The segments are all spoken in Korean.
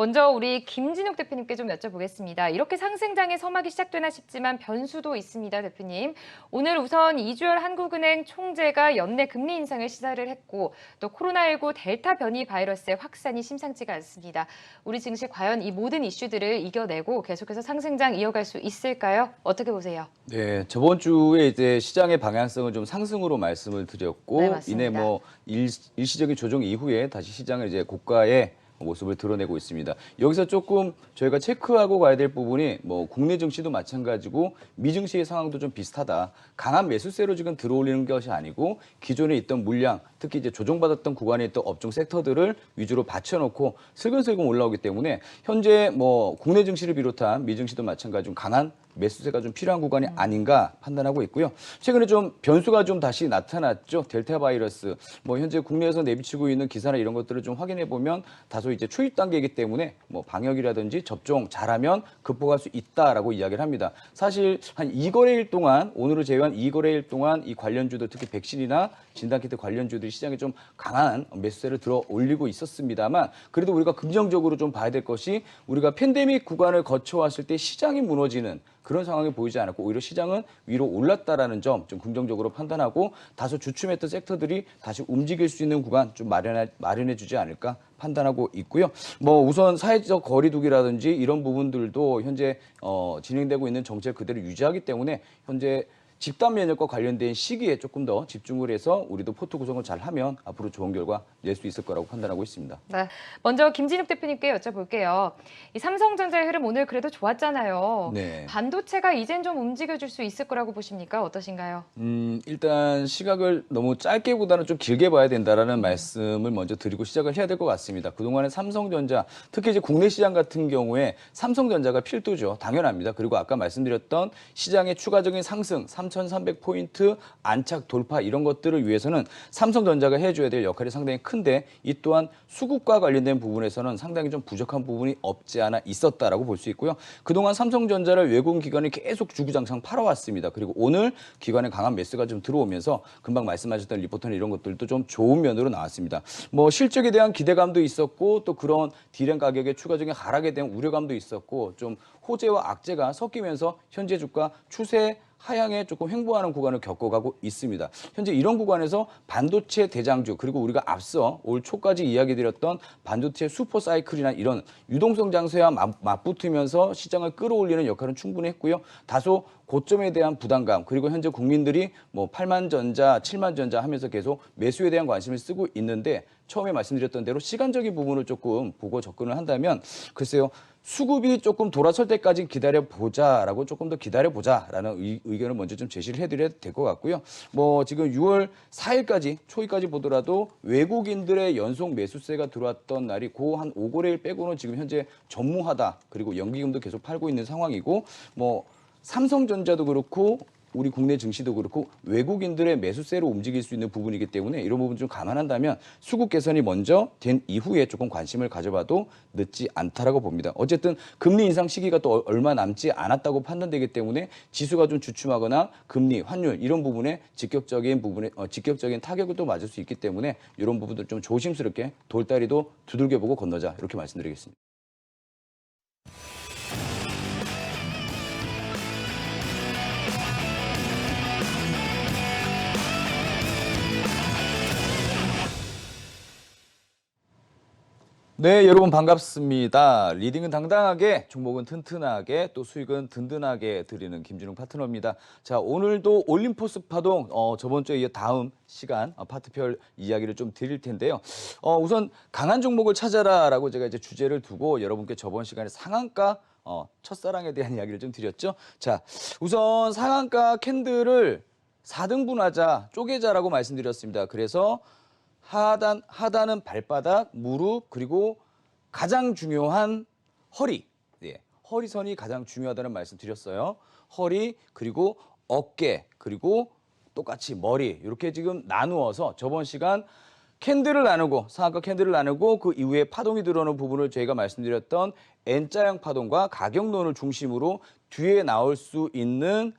먼저 우리 김진욱 대표님께 좀 여쭤보겠습니다. 이렇게 상승장의 서막이 시작되나 싶지만 변수도 있습니다, 대표님. 오늘 우선 이주열 한국은행 총재가 연내 금리 인상을 시사를 했고 또 코로나19 델타 변이 바이러스의 확산이 심상치가 않습니다. 우리 증시 과연 이 모든 이슈들을 이겨내고 계속해서 상승장 이어갈 수 있을까요? 어떻게 보세요? 네, 저번 주에 이제 시장의 방향성을 좀 상승으로 말씀을 드렸고 네. 이내 뭐 일, 일시적인 조정 이후에 다시 시장을 이제 고가의 모습을 드러내고 있습니다. 여기서 조금 저희가 체크하고 가야 될 부분이 뭐 국내 증시도 마찬가지고 미증시의 상황도 좀 비슷하다. 강한 매수세로 지금 들어올리는 것이 아니고 기존에 있던 물량, 특히 이제 조정받았던 구간에 있던 업종 섹터들을 위주로 받쳐놓고 슬근슬근 올라오기 때문에 현재 뭐 국내 증시를 비롯한 미증시도 마찬가지로 강한 매수세가 좀 필요한 구간이 아닌가 판단하고 있고요. 최근에 좀 변수가 좀 다시 나타났죠. 델타 바이러스. 뭐 현재 국내에서 내비치고 있는 기사나 이런 것들을 좀 확인해 보면 다소 이제 초입 단계이기 때문에 뭐 방역이라든지 접종 잘하면 극복할 수 있다라고 이야기를 합니다. 사실 한 2거래일 동안 오늘을 제외한 2거래일 동안 이 관련주들 특히 백신이나 진단키트 관련주들이 시장에 좀 강한 매수세를 들어 올리고 있었습니다만 그래도 우리가 긍정적으로 좀 봐야 될 것이 우리가 팬데믹 구간을 거쳐 왔을 때 시장이 무너지는 그런 상황이 보이지 않았고 오히려 시장은 위로 올랐다라는 점 좀 긍정적으로 판단하고 다소 주춤했던 섹터들이 다시 움직일 수 있는 구간 좀 마련해 마련해 주지 않을까 판단하고 있고요. 뭐 우선 사회적 거리두기라든지 이런 부분들도 현재 어, 진행되고 있는 정책 그대로 유지하기 때문에 현재 집단 면역과 관련된 시기에 조금 더 집중을 해서 우리도 포트 구성을 잘 하면 앞으로 좋은 결과 낼 수 있을 거라고 판단하고 있습니다. 네, 먼저 김진욱 대표님께 여쭤볼게요. 이 삼성전자의 흐름 오늘 그래도 좋았잖아요. 네. 반도체가 이젠 좀 움직여줄 수 있을 거라고 보십니까? 어떠신가요? 음, 일단 시각을 너무 짧게보다는 좀 길게 봐야 된다라는 말씀을 먼저 드리고 시작을 해야 될 것 같습니다. 그동안에 삼성전자, 특히 이제 국내 시장 같은 경우에 삼성전자가 필두죠. 당연합니다. 그리고 아까 말씀드렸던 시장의 추가적인 상승, 3,300포인트 안착 돌파 이런 것들을 위해서는 삼성전자가 해줘야 될 역할이 상당히 큰데 이 또한 수급과 관련된 부분에서는 상당히 좀 부족한 부분이 없지 않아 있었다라고 볼 수 있고요. 그동안 삼성전자를 외국 기관이 계속 주구장창 팔아왔습니다. 그리고 오늘 기관의 강한 매수가 좀 들어오면서 금방 말씀하셨던 리포트나 이런 것들도 좀 좋은 면으로 나왔습니다. 뭐 실적에 대한 기대감도 있었고 또 그런 디램 가격의 추가적인 하락에 대한 우려감도 있었고 좀 호재와 악재가 섞이면서 현재 주가 추세 하향에 조금 횡보하는 구간을 겪어가고 있습니다. 현재 이런 구간에서 반도체 대장주 그리고 우리가 앞서 올 초까지 이야기드렸던 반도체 슈퍼 사이클이나 이런 유동성 장세와 맞- 맞붙으면서 시장을 끌어올리는 역할은 충분히 했고요. 다소 고점에 대한 부담감 그리고 현재 국민들이 뭐 8만 전자, 7만 전자 하면서 계속 매수에 대한 관심을 쓰고 있는데 처음에 말씀드렸던 대로 시간적인 부분을 조금 보고 접근을 한다면 글쎄요. 수급이 조금 돌아설 때까지 기다려 보자라고 조금 더 기다려 보자라는 의, 의견을 먼저 좀 제시를 해드려야 될 것 같고요. 뭐 지금 6월 4일까지 초기까지 보더라도 외국인들의 연속 매수세가 들어왔던 날이 고한 5거래일 빼고는 지금 현재 전무하다 그리고 연기금도 계속 팔고 있는 상황이고 뭐 삼성전자도 그렇고 우리 국내 증시도 그렇고 외국인들의 매수세로 움직일 수 있는 부분이기 때문에 이런 부분 좀 감안한다면 수급 개선이 먼저 된 이후에 조금 관심을 가져봐도 늦지 않다라고 봅니다. 어쨌든 금리 인상 시기가 또 얼마 남지 않았다고 판단되기 때문에 지수가 좀 주춤하거나 금리, 환율 이런 부분에 직격적인 부분에 어, 직격적인 타격을 또 맞을 수 있기 때문에 이런 부분들 좀 조심스럽게 돌다리도 두들겨보고 건너자 이렇게 말씀드리겠습니다. 네, 여러분 반갑습니다. 리딩은 당당하게, 종목은 튼튼하게, 또 수익은 든든하게 드리는 김진웅 파트너입니다. 자, 오늘도 올림포스 파동, 어, 저번 주에 이어 다음 시간 어, 파트별 이야기를 좀 드릴 텐데요. 어, 우선 강한 종목을 찾아라라고 제가 이제 주제를 두고 여러분께 저번 시간에 상한가 어, 첫사랑에 대한 이야기를 좀 드렸죠. 자, 우선 상한가 캔들을 4등분하자, 쪼개자라고 말씀드렸습니다. 그래서 하단 하단은 발바닥, 무릎 그리고 가장 중요한 허리. 예. 허리선이 가장 중요하다는 말씀 드렸어요. 허리 그리고 어깨 그리고 똑같이 머리 이렇게 지금 나누어서 저번 시간 캔들을 나누고 상한가 캔들을 나누고 그 이후에 파동이 들어오는 부분을 저희가 말씀드렸던 N자형 파동과 가격론을 중심으로 뒤에 나올 수 있는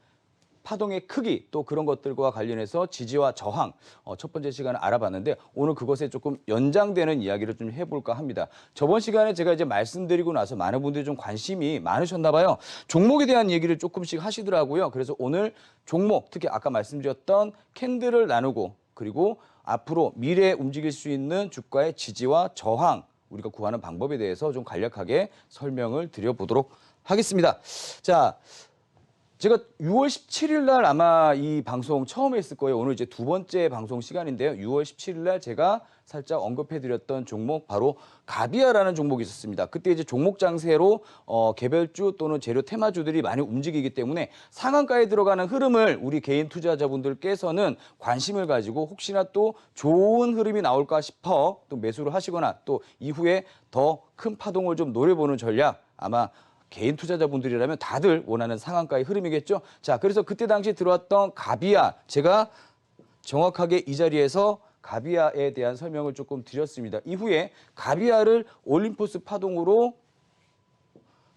파동의 크기 또 그런 것들과 관련해서 지지와 저항 어, 첫 번째 시간을 알아봤는데 오늘 그것에 조금 연장되는 이야기를 좀 해볼까 합니다. 저번 시간에 제가 이제 말씀드리고 나서 많은 분들이 좀 관심이 많으셨나 봐요. 종목에 대한 얘기를 조금씩 하시더라고요. 그래서 오늘 종목 특히 아까 말씀드렸던 캔들을 나누고 그리고 앞으로 미래에 움직일 수 있는 주가의 지지와 저항 우리가 구하는 방법에 대해서 좀 간략하게 설명을 드려보도록 하겠습니다. 자, 제가 6월 17일 날 아마 이 방송 처음 했을 거예요. 오늘 이제 두 번째 방송 시간인데요. 6월 17일 날 제가 살짝 언급해 드렸던 종목 바로 가비아라는 종목이 있었습니다. 그때 이제 종목 장세로 어, 개별주 또는 재료 테마주들이 많이 움직이기 때문에 상한가에 들어가는 흐름을 우리 개인 투자자분들께서는 관심을 가지고 혹시나 또 좋은 흐름이 나올까 싶어 또 매수를 하시거나 또 이후에 더 큰 파동을 좀 노려보는 전략 아마 개인 투자자분들이라면 다들 원하는 상한가의 흐름이겠죠. 자, 그래서 그때 당시 들어왔던 가비아 제가 정확하게 이 자리에서 가비아에 대한 설명을 조금 드렸습니다. 이후에 가비아를 올림포스 파동으로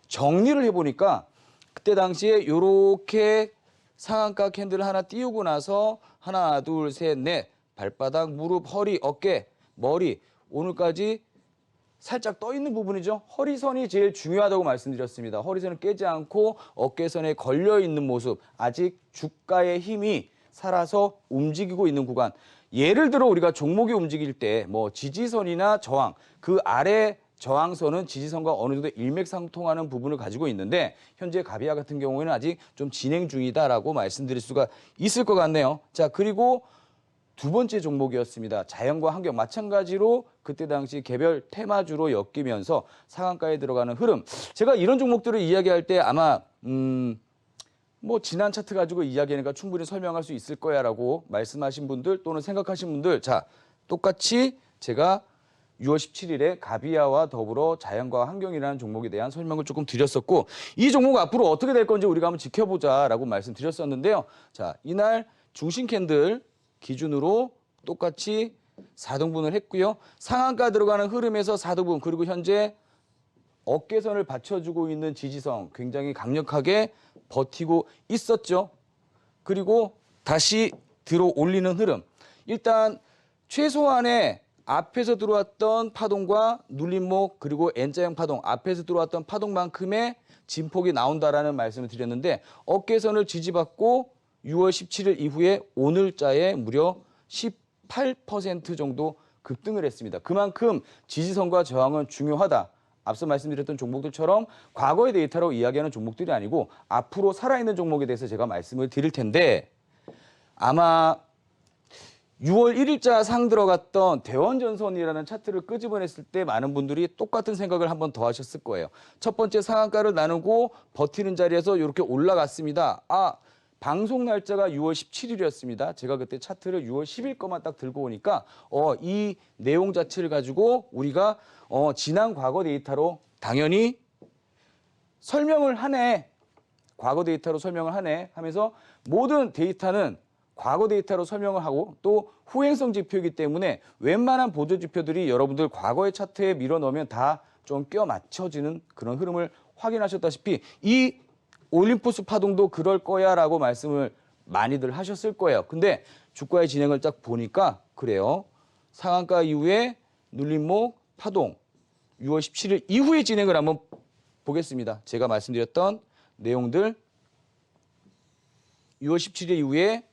정리를 해보니까 그때 당시에 요렇게 상한가 캔들을 하나 띄우고 나서 하나, 둘, 셋, 넷 발바닥, 무릎, 허리, 어깨, 머리 오늘까지 살짝 떠 있는 부분이죠. 허리선이 제일 중요하다고 말씀드렸습니다. 허리선을 깨지 않고 어깨선에 걸려 있는 모습. 아직 주가의 힘이 살아서 움직이고 있는 구간. 예를 들어 우리가 종목이 움직일 때 뭐 지지선이나 저항 그 아래 저항선은 지지선과 어느 정도 일맥상통하는 부분을 가지고 있는데 현재 가비아 같은 경우에는 아직 좀 진행 중이다라고 말씀드릴 수가 있을 것 같네요. 자 그리고 두 번째 종목이었습니다. 자연과 환경 마찬가지로 그때 당시 개별 테마주로 엮이면서 상한가에 들어가는 흐름. 제가 이런 종목들을 이야기할 때 아마 음. 뭐 지난 차트 가지고 이야기하니까 충분히 설명할 수 있을 거야라고 말씀하신 분들 또는 생각하신 분들 자 똑같이 제가 6월 17일에 가비아와 더불어 자연과 환경이라는 종목에 대한 설명을 조금 드렸었고 이 종목 앞으로 어떻게 될 건지 우리가 한번 지켜보자라고 말씀드렸었는데요. 자 이날 중심 캔들 기준으로 똑같이 4등분을 했고요. 상한가 들어가는 흐름에서 4등분 그리고 현재 어깨선을 받쳐주고 있는 지지성 굉장히 강력하게 버티고 있었죠. 그리고 다시 들어 올리는 흐름. 일단 최소한의 앞에서 들어왔던 파동과 눌림목 그리고 N자형 파동 앞에서 들어왔던 파동만큼의 진폭이 나온다라는 말씀을 드렸는데 어깨선을 지지받고 6월 17일 이후에 오늘자에 무려 18% 정도 급등을 했습니다. 그만큼 지지선과 저항은 중요하다. 앞서 말씀드렸던 종목들처럼 과거의 데이터로 이야기하는 종목들이 아니고 앞으로 살아있는 종목에 대해서 제가 말씀을 드릴 텐데 아마 6월 1일자 상 들어갔던 대원전선이라는 차트를 끄집어냈을 때 많은 분들이 똑같은 생각을 한번 더 하셨을 거예요. 첫 번째 상한가를 나누고 버티는 자리에서 이렇게 올라갔습니다. 아, 방송 날짜가 6월 17일이었습니다. 제가 그때 차트를 6월 10일 것만 딱 들고 오니까 어, 이 내용 자체를 가지고 우리가 어, 지난 과거 데이터로 당연히 설명을 하네. 과거 데이터로 설명을 하네 하면서 모든 데이터는 과거 데이터로 설명을 하고 또 후행성 지표이기 때문에 웬만한 보조 지표들이 여러분들 과거의 차트에 밀어 넣으면 다 좀 껴 맞춰지는 그런 흐름을 확인하셨다시피 이 올림포스 파동도 그럴 거야라고 말씀을 많이들 하셨을 거예요. 근데 주가의 진행을 딱 보니까 그래요. 상한가 이후에 눌림목 파동 6월 17일 이후에 진행을 한번 보겠습니다. 제가 말씀드렸던 내용들 6월 17일 이후에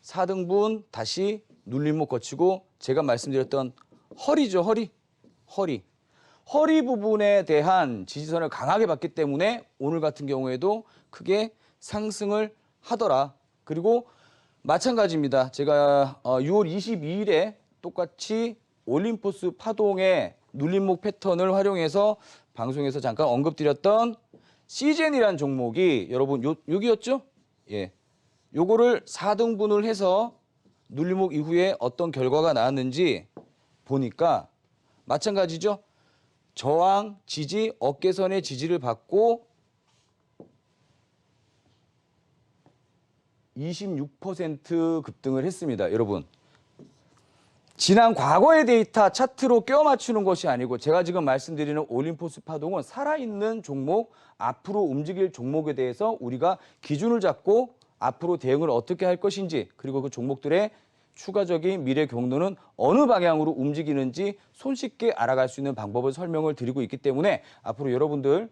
4등분 다시 눌림목 거치고 제가 말씀드렸던 허리죠, 허리. 허리. 허리 부분에 대한 지지선을 강하게 받기 때문에 오늘 같은 경우에도 크게 상승을 하더라. 그리고 마찬가지입니다. 제가 6월 22일에 똑같이 올림포스 파동의 눌림목 패턴을 활용해서 방송에서 잠깐 언급드렸던 시젠이라는 종목이 여러분 요, 여기였죠? 예. 요거를 4등분을 해서 눌림목 이후에 어떤 결과가 나왔는지 보니까 마찬가지죠. 저항, 지지, 어깨선의 지지를 받고 26% 급등을 했습니다. 여러분. 지난 과거의 데이터 차트로 껴 맞추는 것이 아니고 제가 지금 말씀드리는 올림포스 파동은 살아있는 종목, 앞으로 움직일 종목에 대해서 우리가 기준을 잡고 앞으로 대응을 어떻게 할 것인지 그리고 그 종목들의 추가적인 미래 경로는 어느 방향으로 움직이는지 손쉽게 알아갈 수 있는 방법을 설명을 드리고 있기 때문에 앞으로 여러분들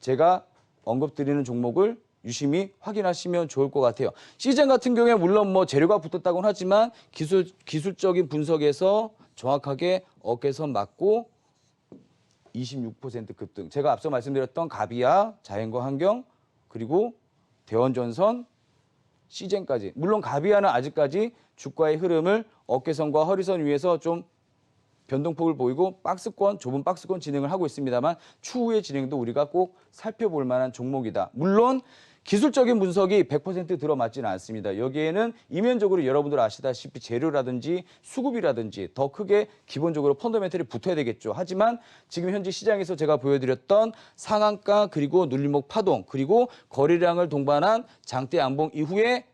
제가 언급드리는 종목을 유심히 확인하시면 좋을 것 같아요. 시즌 같은 경우에 물론 뭐 재료가 붙었다고는 하지만 기술 기술적인 분석에서 정확하게 어깨선 맞고 26% 급등. 제가 앞서 말씀드렸던 가비아, 자연과 환경 그리고 대원전선 시젠까지. 물론 가비아는 아직까지 주가의 흐름을 어깨선과 허리선 위에서 좀 변동폭을 보이고 박스권, 좁은 박스권 진행을 하고 있습니다만 추후의 진행도 우리가 꼭 살펴볼 만한 종목이다. 물론 기술적인 분석이 100% 들어맞지는 않습니다. 여기에는 이면적으로 여러분들 아시다시피 재료라든지 수급이라든지 더 크게 기본적으로 펀더멘털이 붙어야 되겠죠. 하지만 지금 현재 시장에서 제가 보여드렸던 상한가 그리고 눌림목 파동 그리고 거래량을 동반한 장대 양봉 이후에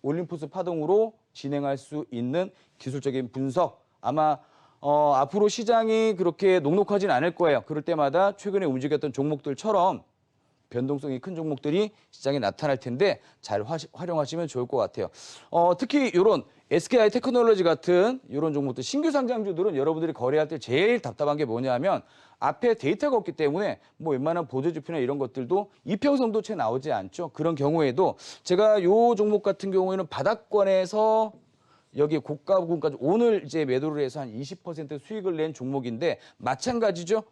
올림푸스 파동으로 진행할 수 있는 기술적인 분석 아마 어, 앞으로 시장이 그렇게 녹록하진 않을 거예요. 그럴 때마다 최근에 움직였던 종목들처럼 변동성이 큰 종목들이 시장에 나타날 텐데 잘 화- 활용하시면 좋을 것 같아요. 어, 특히 이런 SKI 테크놀로지 같은 이런 종목들 신규 상장주들은 여러분들이 거래할 때 제일 답답한 게 뭐냐면 앞에 데이터가 없기 때문에 뭐 웬만한 보조지표나 이런 것들도 이평선도 채 나오지 않죠. 그런 경우에도 제가 요 종목 같은 경우에는 바닥권에서 여기 고가 부분까지 오늘 이제 매도를 해서 한 20% 수익을 낸 종목인데 마찬가지죠.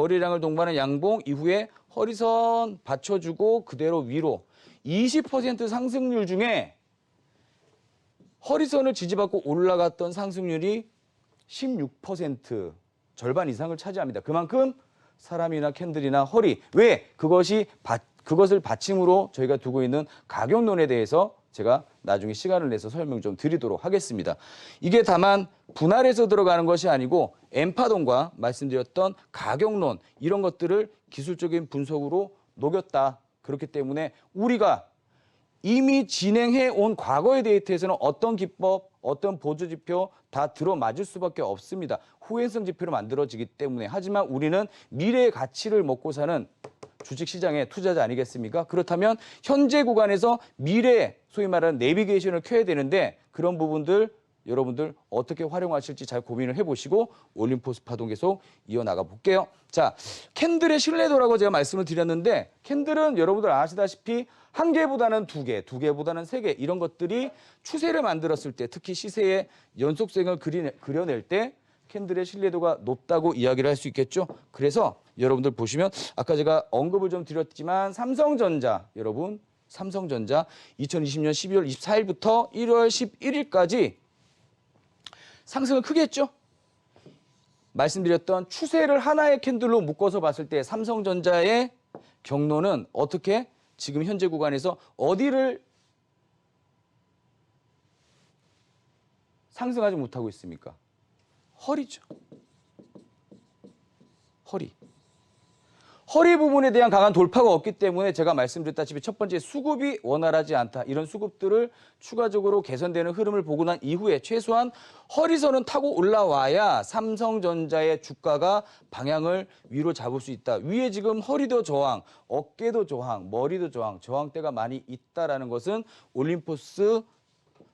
거래량을 동반한 양봉 이후에 허리선 받쳐주고 그대로 위로 20% 상승률 중에 허리선을 지지받고 올라갔던 상승률이 16% 절반 이상을 차지합니다. 그만큼 사람이나 캔들이나 허리 왜 그것이 바- 그것을 받침으로 저희가 두고 있는 가격론에 대해서 제가 나중에 시간을 내서 설명 좀 드리도록 하겠습니다. 이게 다만 분할해서 들어가는 것이 아니고 엠파동과 말씀드렸던 가격론 이런 것들을 기술적인 분석으로 녹였다. 그렇기 때문에 우리가 이미 진행해 온 과거의 데이터에서는 어떤 기법, 어떤 보조 지표 다 들어맞을 수밖에 없습니다. 후행성 지표로 만들어지기 때문에 하지만 우리는 미래의 가치를 먹고 사는 주식 시장의 투자자 아니겠습니까? 그렇다면 현재 구간에서 미래 소위 말하는 내비게이션을 켜야 되는데 그런 부분들 여러분들 어떻게 활용하실지 잘 고민을 해보시고 올림포스 파동 계속 이어나가 볼게요. 자, 캔들의 신뢰도라고 제가 말씀을 드렸는데 캔들은 여러분들 아시다시피 한 개보다는 두 개, 두 개보다는 세 개 이런 것들이 추세를 만들었을 때 특히 시세의 연속성을 그리네, 그려낼 때 캔들의 신뢰도가 높다고 이야기를 할 수 있겠죠. 그래서 여러분들 보시면 아까 제가 언급을 좀 드렸지만 삼성전자 여러분 삼성전자 2020년 12월 24일부터 1월 11일까지 상승을 크게 했죠. 말씀드렸던 추세를 하나의 캔들로 묶어서 봤을 때 삼성전자의 경로는 어떻게 지금 현재 구간에서 어디를 상승하지 못하고 있습니까? 허리죠. 허리. 허리 부분에 대한 강한 돌파가 없기 때문에 제가 말씀드렸다시피 첫 번째 수급이 원활하지 않다. 이런 수급들을 추가적으로 개선되는 흐름을 보고 난 이후에 최소한 허리선은 타고 올라와야 삼성전자의 주가가 방향을 위로 잡을 수 있다. 위에 지금 허리도 저항, 어깨도 저항, 머리도 저항, 저항대가 많이 있다라는 것은 올림포스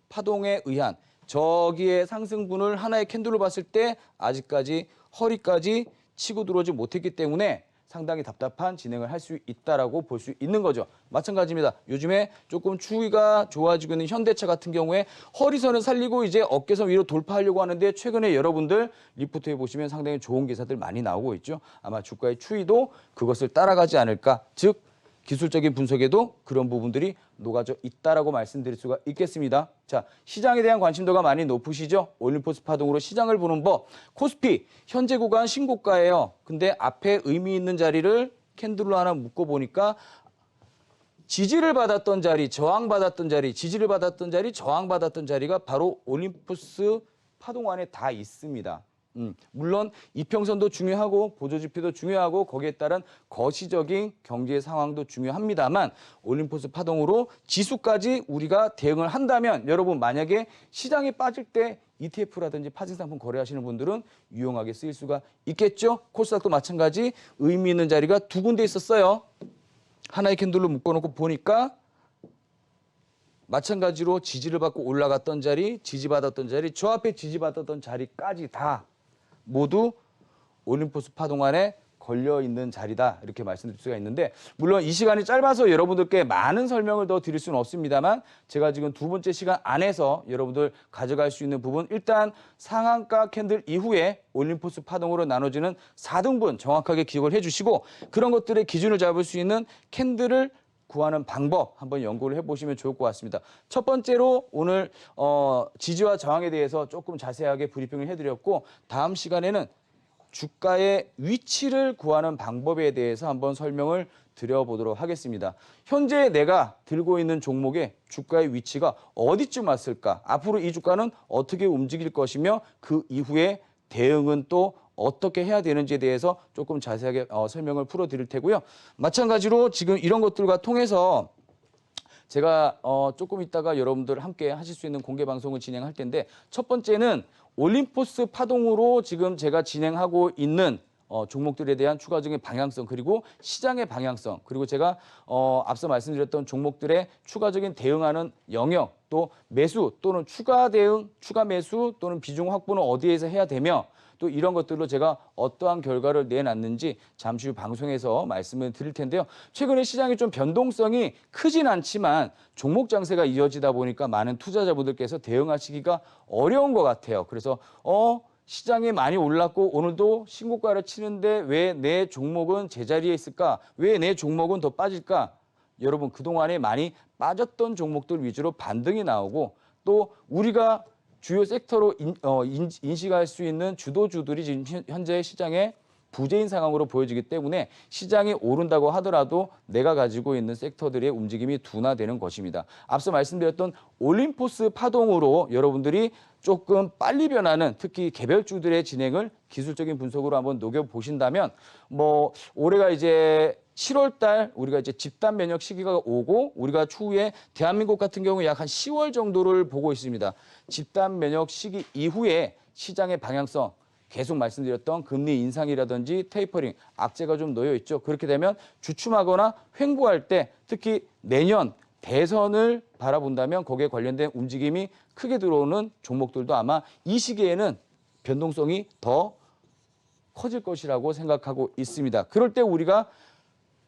파동에 의한 저기의 상승분을 하나의 캔들로 봤을 때 아직까지 허리까지 치고 들어오지 못했기 때문에 상당히 답답한 진행을 할 수 있다라고 볼 수 있는 거죠. 마찬가지입니다. 요즘에 조금 추위가 좋아지고 있는 현대차 같은 경우에 허리선을 살리고 이제 어깨선 위로 돌파하려고 하는데 최근에 여러분들 리포트에 보시면 상당히 좋은 기사들 많이 나오고 있죠. 아마 주가의 추이도 그것을 따라가지 않을까. 즉 기술적인 분석에도 그런 부분들이 녹아져 있다라고 말씀드릴 수가 있겠습니다. 자, 시장에 대한 관심도가 많이 높으시죠? 올림포스 파동으로 시장을 보는 법. 코스피 현재 구간 신고가예요. 근데 앞에 의미 있는 자리를 캔들로 하나 묶어 보니까 지지를 받았던 자리, 저항받았던 자리, 지지를 받았던 자리, 저항받았던 자리가 바로 올림푸스 파동 안에 다 있습니다. 음, 물론 이평선도 중요하고 보조지표도 중요하고 거기에 따른 거시적인 경제 상황도 중요합니다만 올림포스 파동으로 지수까지 우리가 대응을 한다면 여러분 만약에 시장에 빠질 때 ETF라든지 파생 상품 거래하시는 분들은 유용하게 쓰일 수가 있겠죠. 코스닥도 마찬가지 의미 있는 자리가 두 군데 있었어요. 하나의 캔들로 묶어놓고 보니까 마찬가지로 지지를 받고 올라갔던 자리, 지지받았던 자리, 저 앞에 지지받았던 자리까지 다 모두 올림포스 파동 안에 걸려 있는 자리다. 이렇게 말씀드릴 수가 있는데 물론 이 시간이 짧아서 여러분들께 많은 설명을 더 드릴 수는 없습니다만 제가 지금 두 번째 시간 안에서 여러분들 가져갈 수 있는 부분 일단 상한가 캔들 이후에 올림포스 파동으로 나눠지는 4등분 정확하게 기억을 해주시고 그런 것들의 기준을 잡을 수 있는 캔들을 구하는 방법 한번 연구를 해보시면 좋을 것 같습니다. 첫 번째로 오늘 어, 지지와 저항에 대해서 조금 자세하게 브리핑을 해드렸고 다음 시간에는 주가의 위치를 구하는 방법에 대해서 한번 설명을 드려보도록 하겠습니다. 현재 내가 들고 있는 종목의 주가의 위치가 어디쯤 왔을까? 앞으로 이 주가는 어떻게 움직일 것이며 그 이후에 대응은 또 어떻게 해야 되는지에 대해서 조금 자세하게 어, 설명을 풀어드릴 테고요. 마찬가지로 지금 이런 것들과 통해서 제가 어, 조금 있다가 여러분들 함께 하실 수 있는 공개 방송을 진행할 텐데 첫 번째는 올림포스 파동으로 지금 제가 진행하고 있는 어, 종목들에 대한 추가적인 방향성 그리고 시장의 방향성 그리고 제가 어, 앞서 말씀드렸던 종목들의 추가적인 대응하는 영역 또 매수 또는 추가 대응, 추가 매수 또는 비중 확보는 어디에서 해야 되며 또 이런 것들로 제가 어떠한 결과를 내놨는지 잠시 후 방송에서 말씀을 드릴 텐데요. 최근에 시장이 좀 변동성이 크진 않지만 종목 장세가 이어지다 보니까 많은 투자자분들께서 대응하시기가 어려운 것 같아요. 그래서 어 시장이 많이 올랐고 오늘도 신고가를 치는데 왜 내 종목은 제자리에 있을까? 왜 내 종목은 더 빠질까? 여러분 그동안에 많이 빠졌던 종목들 위주로 반등이 나오고 또 우리가 주요 섹터로 인, 어, 인, 인식할 수 있는 주도주들이 지금 현- 현재 시장에 부재인 상황으로 보여지기 때문에 시장이 오른다고 하더라도 내가 가지고 있는 섹터들의 움직임이 둔화되는 것입니다. 앞서 말씀드렸던 올림포스 파동으로 여러분들이 조금 빨리 변하는 특히 개별주들의 진행을 기술적인 분석으로 한번 녹여 보신다면 뭐 올해가 이제 7월 달 우리가 이제 집단 면역 시기가 오고 우리가 추후에 대한민국 같은 경우 약 한 10월 정도를 보고 있습니다. 집단 면역 시기 이후에 시장의 방향성 계속 말씀드렸던 금리 인상이라든지 테이퍼링, 악재가 좀 놓여 있죠. 그렇게 되면 주춤하거나 횡보할 때 특히 내년 대선을 바라본다면 거기에 관련된 움직임이 크게 들어오는 종목들도 아마 이 시기에는 변동성이 더 커질 것이라고 생각하고 있습니다. 그럴 때 우리가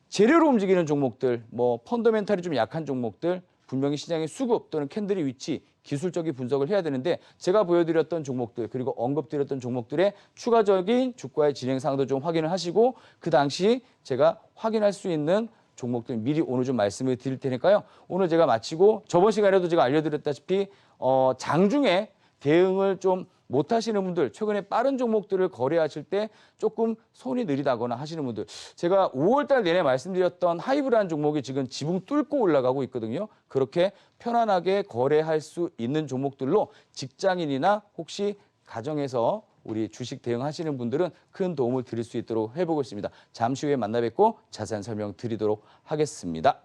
재료로 움직이는 종목들, 뭐 펀더멘탈이 좀 약한 종목들, 분명히 시장의 수급 또는 캔들의 위치, 기술적인 분석을 해야 되는데 제가 보여드렸던 종목들 그리고 언급드렸던 종목들의 추가적인 주가의 진행 상황도 좀 확인을 하시고 그 당시 제가 확인할 수 있는 종목들 미리 오늘 좀 말씀을 드릴 테니까요. 오늘 제가 마치고 저번 시간에도 제가 알려드렸다시피 어, 장중에 대응을 좀 못 하시는 분들, 최근에 빠른 종목들을 거래하실 때 조금 손이 느리다거나 하시는 분들, 제가 5월 달 내내 말씀드렸던 하이브라는 종목이 지금 지붕 뚫고 올라가고 있거든요. 그렇게 편안하게 거래할 수 있는 종목들로 직장인이나 혹시 가정에서 우리 주식 대응하시는 분들은 큰 도움을 드릴 수 있도록 해보겠습니다. 잠시 후에 만나 뵙고 자세한 설명 드리도록 하겠습니다.